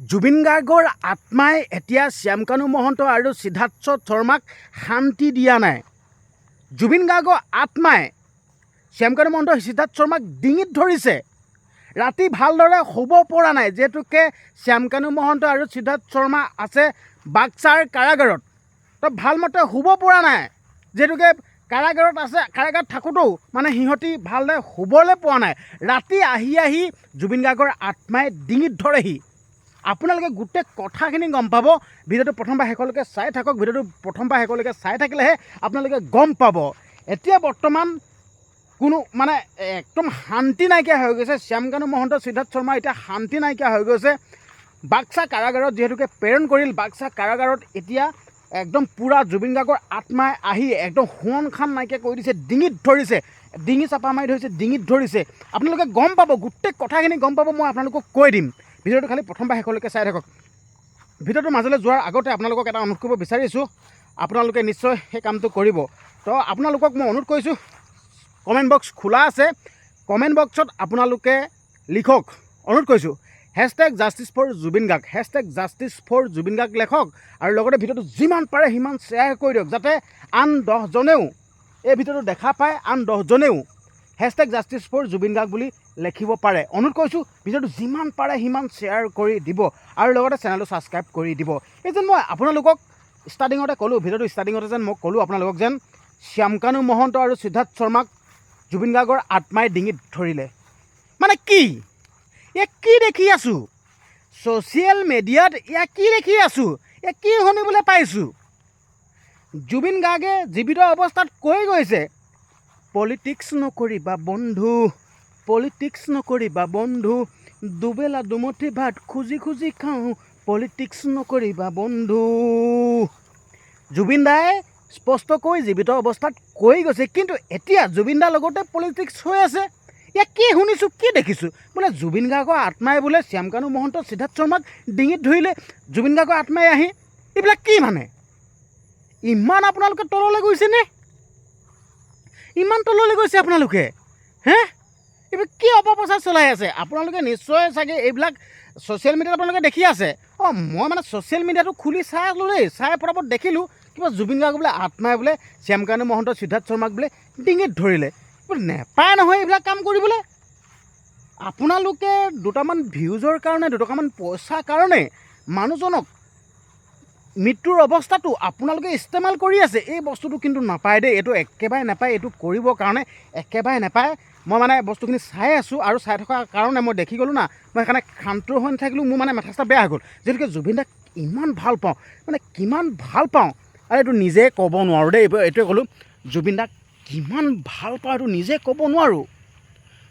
জুবিন গাৰ্গৰ আত্মাই এতিয়া শ্যামকানু মহন্ত আৰু সিদ্ধাৰ্থ শৰ্মাক শান্তি দিয়া নাই। জুবিন গাৰ্গৰ আত্মাই শ্যামকানু মহন্ত সিদ্ধাৰ্থ শৰ্মাক ডিঙিত ধৰিছে। ৰাতি ভালদৰে শুব পৰা নাই, যিহেতুকে শ্যামকানু মহন্ত আৰু সিদ্ধাৰ্থ শৰ্মা আছে বাক্সাৰ কাৰাগাৰত। তো ভালমতে শুব পৰা নাই, যিহেতুকে কাৰাগাৰত আছে, কাৰাগাৰত থাকোঁতেও মানে সিহঁতি ভালদৰে শুবলৈ পোৱা নাই। ৰাতি আহি আহি জুবিন গাৰ্গৰ আত্মাই ডিঙিত ধৰেহি। আপোনালোকে গোটেই কথাখিনি গম পাব। ভিডিঅ'টো প্ৰথমবাৰ শেষলৈকে চাই থাকক। ভিডিঅ'টো প্ৰথমবাৰ শেষলৈকে চাই থাকিলেহে আপোনালোকে গম পাব। এতিয়া বৰ্তমান কোনো মানে একদম শান্তি নাইকিয়া হৈ গৈছে। শ্যামকানু মহন্ত, সিদ্ধাৰ্থ শৰ্মা, এতিয়া শান্তি নাইকিয়া হৈ গৈছে। বাক্সা কাৰাগাৰত যিহেতুকে প্ৰেৰণ কৰিল, বাক্সা কাৰাগাৰত এতিয়া একদম পূৰা জুবিন গাৰ্গৰ আত্মাই আহি একদম সোৱন খান নাইকিয়া কৰি দিছে, ডিঙিত ধৰিছে। ডিঙি চাপা মাৰি ধৰিছে, ডিঙিত ধৰিছে। আপোনালোকে গম পাব, গোটেই কথাখিনি গম পাব, মই আপোনালোকক কৈ দিম। ভিডিঅ'টো খালি প্ৰথমবাৰ শেষলৈকে চাই থাকক। ভিডিঅ'টোৰ মাজলৈ যোৱাৰ আগতে আপোনালোকক এটা অনুৰোধ কৰিব বিচাৰিছোঁ। আপোনালোকে নিশ্চয় সেই কামটো কৰিব। তো আপোনালোকক মই অনুৰোধ কৰিছোঁ কমেণ্ট বক্স খোলা আছে। কমেণ্ট বক্সত আপোনালোকে লিখক। অনুৰোধ কৰিছোঁ hashtag justice for Zubeen Garg hashtag justice for Zubeen Garg লেখক আৰু লগতে ভিডিঅ'টো যিমান পাৰে সিমান শ্বেয়াৰ কৰি দিয়ক যাতে আন দহজনেও এই ভিডিঅ'টো দেখা পায়, আন দহজনেও। Hashtag justice for Zubeen Garg বুলি লিখিব পাৰে। অনুৰোধ কৰিছোঁ ভিডিঅ'টো যিমান পাৰে সিমান শ্বেয়াৰ কৰি দিব আৰু লগতে চেনেলটো ছাবস্ক্ৰাইব কৰি দিব। এই যেন মই আপোনালোকক ষ্টাৰ্টিঙতে ক'লোঁ ভিডিঅ'টো ষ্টাৰ্টিঙতে যেন মই ক'লোঁ আপোনালোকক যেন শ্যামকানু মহন্ত আৰু সিদ্ধাৰ্থ শৰ্মাক জুবিন গাৰ্গৰ আত্মাই ডিঙিত ধৰিলে। মানে কি? এ কি দেখি আছোঁ? ছ'চিয়েল মিডিয়াত এয়া কি দেখি আছোঁ? এ কি শুনিবলৈ পাইছোঁ? জুবিন গাৰ্গে জীৱিত অৱস্থাত কৈ গৈছে পলিটিক্স নকৰিবা বন্ধু। পলিটিক্স নকৰিবা বন্ধু। দুবেলা দুমুঠি ভাত খুজি খুজি খাওঁ পলিটিক্স নকৰিবা বন্ধু। জুবিন দাই স্পষ্টকৈ জীৱিত অৱস্থাত কৈ গৈছে, কিন্তু এতিয়া জুবিন দাৰ লগতে পলিটিক্স হৈ আছে। ইয়াক কি শুনিছোঁ, কি দেখিছোঁ? বোলে জুবিন গাৰ্গৰ আত্মাই বোলে শ্যামকানু মহন্ত সিদ্ধাৰ্থ শৰ্মাক ডিঙিত ধৰিলে জুবিন গাৰ্গৰ আত্মাই আহি এইবিলাক কি মানে? ইমান আপোনালোকে তললৈ গৈছেনে? ইমান তললৈ গৈছে আপোনালোকে, হে? এইবোৰ কি অপপ্ৰচাৰ চলাই আছে? আপোনালোকে নিশ্চয় চাগে এইবিলাক ছ'চিয়েল মিডিয়াত আপোনালোকে দেখি আছে। অঁ, মই মানে ছ'চিয়েল মিডিয়াটো খুলি আছিলোঁ দেই, চাই পটাপট দেখিলোঁ, কিবা জুবিন গাৰ্গ বোলে আত্মাই বোলে শ্যামকানু মহন্ত, সিদ্ধাৰ্থ শৰ্মাক বোলে ডিঙিত ধৰিলে। বোলে নেপায় নহয় এইবিলাক কাম কৰিবলৈ। আপোনালোকে দুটামান ভিউজৰ কাৰণে, দুটকামান পইচাৰ কাৰণে মানুহজনক মৃত্যুৰ অৱস্থাটো আপোনালোকে ইস্তেমাল কৰি আছে এই বস্তুটো কিন্তু নাপায় দেই এইটো একেবাৰে নাপায় এইটো কৰিবৰ কাৰণে একেবাৰে নাপায়। মই মানে বস্তুখিনি চাই আছোঁ আৰু চাই থকাৰ কাৰণে মই দেখি গ'লোঁ না মই সেইকাৰণে শান্ত হৈ নাথাকিলোঁ মোৰ মানে মাথা চাথা বেয়া হৈ গ'ল। যিহেতুকে জুবিন দাক ইমান ভাল পাওঁ মানে কিমান ভাল পাওঁ আৰু এইটো নিজে ক'ব নোৱাৰোঁ দেই এইটো- এইটোৱে ক'লোঁ জুবিন দাক কিমান ভাল পাওঁ এইটো নিজে ক'ব নোৱাৰোঁ।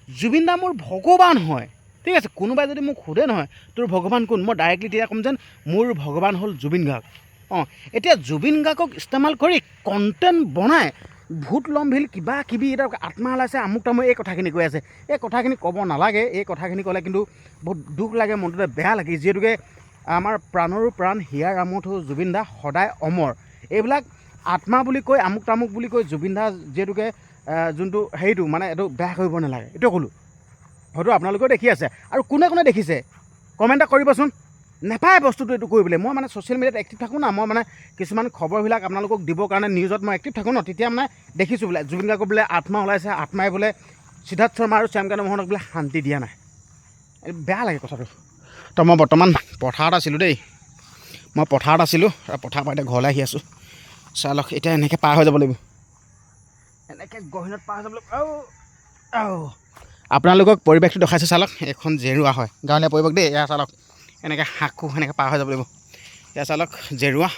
জুবিন দা মোৰ ভগৱান হয়। ঠিক আছে কোনোবাই যদি মোক সোধে নহয় তোৰ ভগৱান কোন? মই ডাইৰেক্টলি তেতিয়া ক'ম যেন মোৰ ভগৱান হ'ল জুবিন গাৰ্গ। অঁ এতিয়া জুবিন গাৰ্গক ইস্তেমাল কৰি কণ্টেণ্ট বনাই ভূত লম্ভিল কিবা কিবি এটা আত্মা ওলাইছে আমুক তামুক এই কথাখিনি কৈ আছে। এই কথাখিনি ক'ব নালাগে এই কথাখিনি ক'লে কিন্তু বহুত দুখ লাগে মনটোতে বেয়া লাগে যিহেতুকে আমাৰ প্ৰাণৰো প্ৰাণ হিয়াৰ আমুঠ জুবিন দা সদায় অমৰ। এইবিলাক আত্মা বুলি কৈ আমুক তামুক বুলি কৈ জুবিন দা যিহেতুকে যোনটো হেৰিটো মানে এইটো বেয়া কৰিব নালাগে। এইটো ক'লোঁ। হয়তো আপোনালোকেও দেখি আছে। আৰু কোনে কোনে দেখিছে? কমেণ্ট এটা কৰিবচোন। নেপায় বস্তুটো এইটো কৰিবলৈ। মই মানে ছ'চিয়েল মিডিয়াত এক্টিভ থাকোঁ না। মই মানে কিছুমান খবৰবিলাক আপোনালোকক দিবৰ কাৰণে নিউজত মই এক্টিভ থাকোঁ ন। তেতিয়া মানে দেখিছোঁ বোলে জুবিন গাৰ্গৰ বোলে আত্মা ওলাইছে। আত্মাই বোলে সিদ্ধাৰ্থ শৰ্মা আৰু শ্যামকানু মোহনক বোলে শান্তি দিয়া নাই। বেয়া লাগে কথাটো। তো মই বৰ্তমান পথাৰত আছিলোঁ দেই। মই পথাৰত আছিলোঁ। আৰু পথাৰৰ পৰা এতিয়া ঘৰলৈ আহি আছোঁ। চাই লওক এতিয়া এনেকৈ পাৰ হৈ যাব লাগিব। এনেকৈ গহীনত পাৰ হৈ যাব লাগিব। আও আপোনালোকক পৰিৱেশটো দেখাইছোঁ চালক এখন জেৰুৱা হয়। গাঁৱলীয়া পৰিৱেশ দেই এয়া চালক এনেকৈ শাকো সেনেকৈ পাৰ হৈ যাব লাগিব। এয়া চালক জেৰুৱা।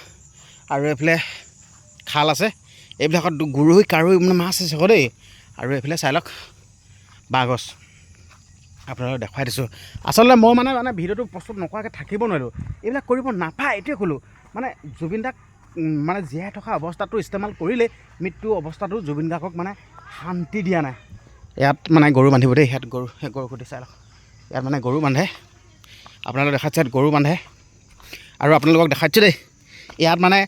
আৰু এইফালে খাল আছে। এইবিলাকত গৰৈ কাৰৈ মানে মাছ আছে আকৌ দেই। আৰু এইফালে চাই লওক বাঁহগছ আপোনালোকক দেখুৱাই দিছোঁ। আচলতে মই মানে মানে ভিডিঅ'টো প্ৰস্তুত নকৰাকৈ থাকিব নোৱাৰিলোঁ। এইবিলাক কৰিব নাপায় এইটোৱে ক'লোঁ। মানে জুবিন দাক মানে জীয়াই থকা অৱস্থাটো ইস্তেমাল কৰিলে মৃত্যু অৱস্থাটো জুবিন গাৰ্গক মানে শান্তি দিয়া নাই। ইয়াত মানে গৰু বান্ধিব দেই ইয়াত গৰু গৰু খুটি চাই লওক। ইয়াত মানে গৰু বান্ধে। আপোনালোকক দেখাইছে ইয়াত গৰু বান্ধে। আৰু আপোনালোকক দেখাইছোঁ দেই ইয়াত মানে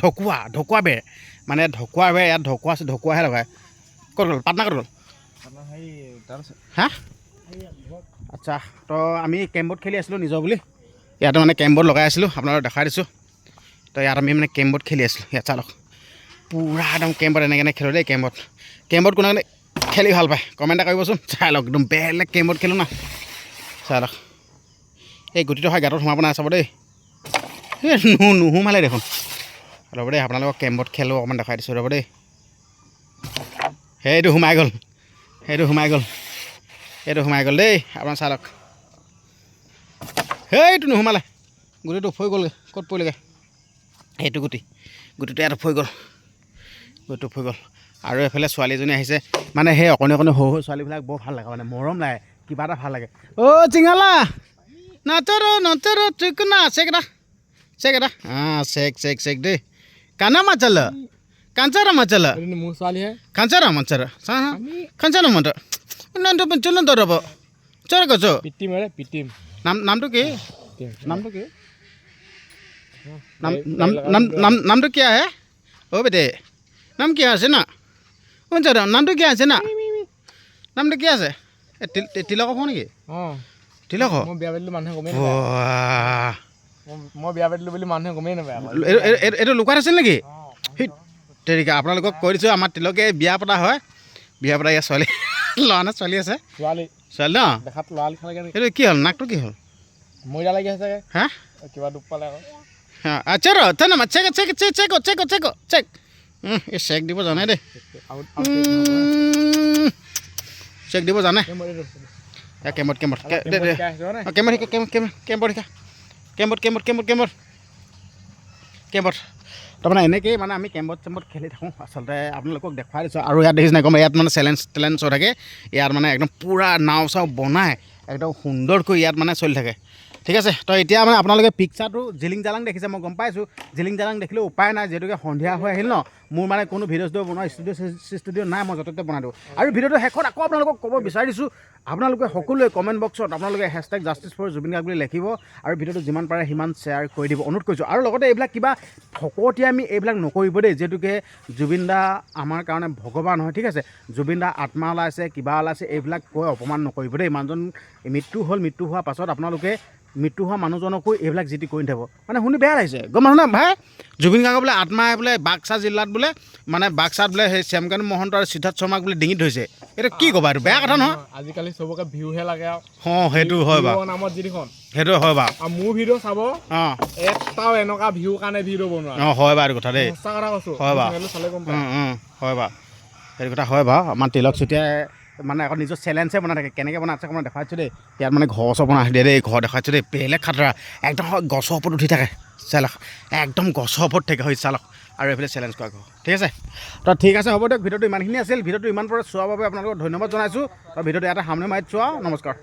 ঢকুৱা ঢকুৱা বেৰ। মানে ঢকুৱা বেৰ ইয়াত ঢকুৱা আছে ঢকুৱাহে লগায়। ক'ত গ'ল? পাটনা ক'ত গ'ল? হা? আচ্ছা তো আমি কেম্বত খেলি আছিলোঁ নিজৰ বুলি। ইয়াতে মানে কেম্বত লগাই আছিলোঁ আপোনালোকক দেখাই দিছোঁ। তো ইয়াত আমি মানে কেম্বত খেলি আছিলোঁ। ইয়াত চালক পূৰা একদম কেম্বত এনেকৈ এনেকৈ খেলোঁ দেই কেম্বত কেম্বত কোনে কোনে খেলি ভাল পায়। কমেণ্ট এটা কৰিবচোন। চাই লওক একদম বেলেগ কেম্বত খেলোঁ না। চাই লওক। এই গুটিটো হয় গাঁতত সোমাব নাই চাব দেই। এই নুহু নুসুমালে দেখোন। ৰ'ব দেই আপোনালোকক কেম্বত খেলোঁ অকণমান দেখাই দিছোঁ ৰ'ব দেই। সেইটো সোমাই গ'ল। সেইটো সোমাই গ'ল। সেইটো সোমাই গ'ল দেই। আপোনাৰ চাই লওক। সেইটো নোসোমালে। গুটিটো ফৈ গ'লগৈ। ক'ত পৰিলেগৈ? সেইটো গুটি। গুটিটো ইয়াত ফৈ গ'ল। গুটিটো ফৈ গ'ল। আৰু এফালে ছোৱালীজনী আহিছে। মানে সেই অকণি অকণি সৰু সৰু ছোৱালীবিলাক বৰ ভালো লাগে মানে মৰম লাগে কিবা এটা ভালো লাগে। অ' চিঙালা নাচৰ নাচৰ ঠিক না চেক এটা চেক এটা। অঁ চেক চেক চেক দেই। কানা মাচাল কাঞ্চাৰা মাচাল হা? আমি কাঞ্চাৰা মাত। নামটো চল ৰ'ব। চৰ কৈছ পিটিম পিটিম। নাম নামটো কি? নামটো কি? নাম নাম নাম নাম নামটো কি আহে? অ' বেটে। নাম কি আছে না? শুনিছ নামটো কি আছে না? নামটো কি আছে? তিলক হ'ব নেকি? অঁ। তিলক মই বিয়া পাতিলোঁ মানুহে গমেই মই- বিয়া পাতিলোঁ বুলি মানুহে গমেই নাপায়। এইটো লুকাত আছিল নেকি? তেৰিকা আপোনালোকক কৈ দিছোঁ আমাৰ তিলকে বিয়া পতা হয়। বিয়া পতা ইয়াত ছোৱালী ল'ৰা নে ছোৱালী আছে। ছোৱালী। ছোৱালী ন? দেখাত ল'ৰা এইটো কি হ'ল নাকটো কি হ'ল? মৰিলা লাগি আছে হা? কিবা দুখ পালে আকৌ। আচ্ছা ৰ check check check check check check check. এই চেক দিব জানে দেই। চেক দিব জানে। কেম্বত কেম্বত কেম্বত। কেম্বত শিকা কেম্বত কেম্বত কেম্বত শিকা কেম্বত কেম্বত কেম্বত কেম্বত। কেম্বত। তাৰমানে এনেকৈয়ে মানে আমি কেম্বত চেম্বত খেলি থাকোঁ। আচলতে আপোনালোকক দেখুৱাই দিছোঁ। আৰু ইয়াত দেখিছে নাই গম ইয়াত মানে চেলেঞ্জ টেলেঞ্জ হৈ থাকে। ইয়াত মানে একদম পূৰা নাও চাও বনাই একদম সুন্দৰকৈ ইয়াত মানে চলি থাকে। ঠিক আছে? তো এতিয়া মানে আপোনালোকে পিকচাৰটো জিলিং জালাং দেখিছে, মই গম পাইছোঁ। জিলিং জালাং দেখিলেও উপায় নাই, যিহেতুকে সন্ধিয়া হৈ আহিল ন। মোৰ মানে কোনো ভিডিঅ' চিডিঅ' বনোৱা, ষ্টুডিঅ' ষ্টুডিঅ' নাই, মই য'তে ত'তে বনাই দিওঁ। আৰু ভিডিঅ'টো শেষত আকৌ আপোনালোকক ক'ব বিচাৰিছোঁ, আপোনালোকে সকলোৱে কমেণ্ট বক্সত আপোনালোকে hashtag justice for Zubeen Garg বুলি লিখিব আৰু ভিডিঅ'টো যিমান পাৰে সিমান শ্বেয়াৰ কৰি দিব। অনুৰোধ কৰিছোঁ। আৰু লগতে এইবিলাক কিবা ফকতীয়া আমি এইবিলাক নকৰিব দেই, যিহেতুকে জুবিন দা আমাৰ কাৰণে ভগৱান হয়, ঠিক আছে? জুবিন দা আত্মা ওলাইছে, কিবা ওলাইছে, এইবিলাক কৈ অপমান নকৰিব দেই। মানুহজন মৃত্যু হ'ল, মৃত্যু হোৱাৰ পাছত আপোনালোকে মৃত্যু হোৱা মানুহজনকো এইবিলাক যি টি কৰি নাথাকিব মানে শুনি বেয়া লাগিছে। গম পাইছ ভাই জুবিন গাৰ্গৰ বোলে আত্মাই বোলে বাক্সা জিলাত বোলে মানে বাক্সাত বোলে সেই শ্যামকানু মহন্ত আৰু সিদ্ধাৰ্থ শৰ্মাক বোলে ডিঙিত ধৰিছে। এইটো কি ক'বা এইটো? বেয়া কথা নহয়। আজিকালি চবকে ভিউহে লাগে আৰু। অঁ সেইটো হয় বাৰু। ভিউৰ নামত যিখন সেইটো হয় বাৰু। মোৰ ভিডিঅ' চাব অঁ। এটাও এনেকুৱা ভিউ কাৰণে ভিডিঅ' বনোৱা অঁ হয় বাৰু কথা দেই। সঁচা কথা কৈছোঁ। হয় বাৰু। চালে গম হয় বাৰু। সেইটো কথা হয় বাৰু। আমাৰ তিলক চুতীয়াই মানে আকৌ নিজৰ চেলেঞ্জে বনাই থাকে। কেনেকৈ বনাই আছে অকণমান দেখাইছোঁ দেই। ইয়াত মানে ঘৰ চৰ বনাই দিয়ে দেই, ঘৰ দেখাইছোঁ দেই। বেলেগ খাতৰা, একদম গছৰ ওপৰত উঠি থাকে চালক। একদম গছৰ ওপৰত থাকে হয় চালক। আৰু এইফালে চেলেঞ্জ কৰা ঘৰ। ঠিক আছে? তো ঠিক আছে, হ'ব দিয়ক। ভিডিঅ'টো ইমানখিনি আছিল। ভিডিঅ'টো ইমান পৰা চোৱাৰ বাবে আপোনালোকক ধন্যবাদ জনাইছোঁ। আৰু ভিডিঅ'টো ইয়াতে সামনে মাৰি চোৱা নমস্কাৰ।